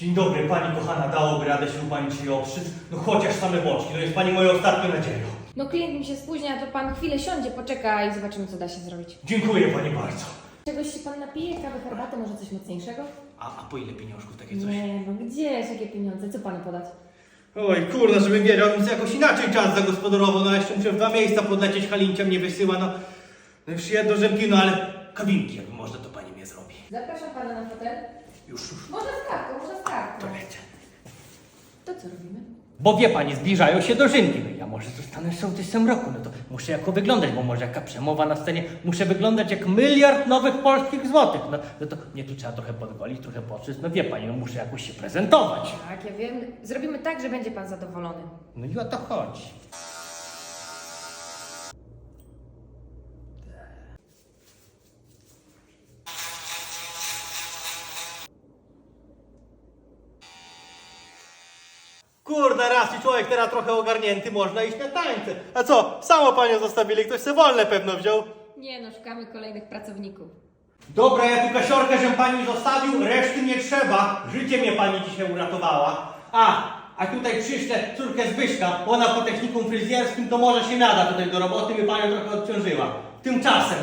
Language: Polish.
Dzień dobry, pani kochana, dałoby radę się u pani dzisiaj oprzeć? No chociaż same boczki, to jest pani moją ostatnią nadzieją. No klient mi się spóźnia, to pan chwilę siądzie, poczeka i zobaczymy, co da się zrobić. Dziękuję pani bardzo. Czegoś się pan napije? Kawy, herbaty, może coś mocniejszego? A, a po ile pieniążków takie coś? Nie, no gdzieś, jakie pieniądze? Co panu podać? Oj, kurde, żebym wiedział, bym sobie jakoś inaczej czas zagospodarował, no jeszcze muszę w dwa miejsca podlecieć, Halincia mnie wysyła, no. No już jedno rzęki, no ale kabinki, jakby można, to pani mnie zrobi. Zapraszam pana na fotel. Już, już, Może z kartką, kartką. to co robimy? Bo wie pani, zbliżają się dożynki. No ja może zostanę sołtysem roku, no to muszę jako wyglądać, bo może jaka przemowa na scenie, muszę wyglądać jak miliard nowych polskich złotych. No, no to mnie tu trzeba trochę podgolić, trochę poczyć, no wie pani, no muszę jakoś się prezentować. Tak, ja wiem. Zrobimy tak, że będzie pan zadowolony. No i o to chodzi. Kurde, raz i człowiek teraz trochę ogarnięty, można iść na tańce. A co, samo panią zostawili, ktoś se wolne pewno wziął. Nie no, szukamy kolejnych pracowników. Dobra, ja tu kasiorkę, żem pani zostawił, reszty nie trzeba. Życie mnie pani dzisiaj uratowała. A, a tutaj przyślę córkę Zbyszka, ona po technikum fryzjerskim, to może się nada tutaj do roboty, by panią trochę odciążyła. Tymczasem